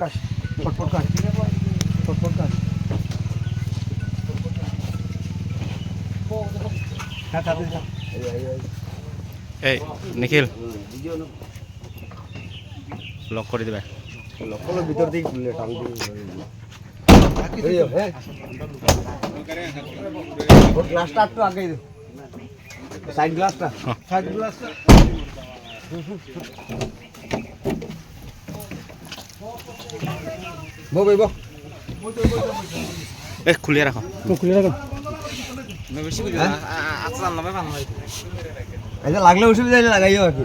kai pot pot kai ka ka ka এই নিখিল lock করে দিবে Lokal ভিতর দিক দিলে টান দিই। ওর গ্লাসটা একটু আগে সাইড গ্লাসটা side glass বো বই বো এ খুলিয়ে রাখো clear ka এটা লাগলে অসুবিধা হলে লাগাইও আর কি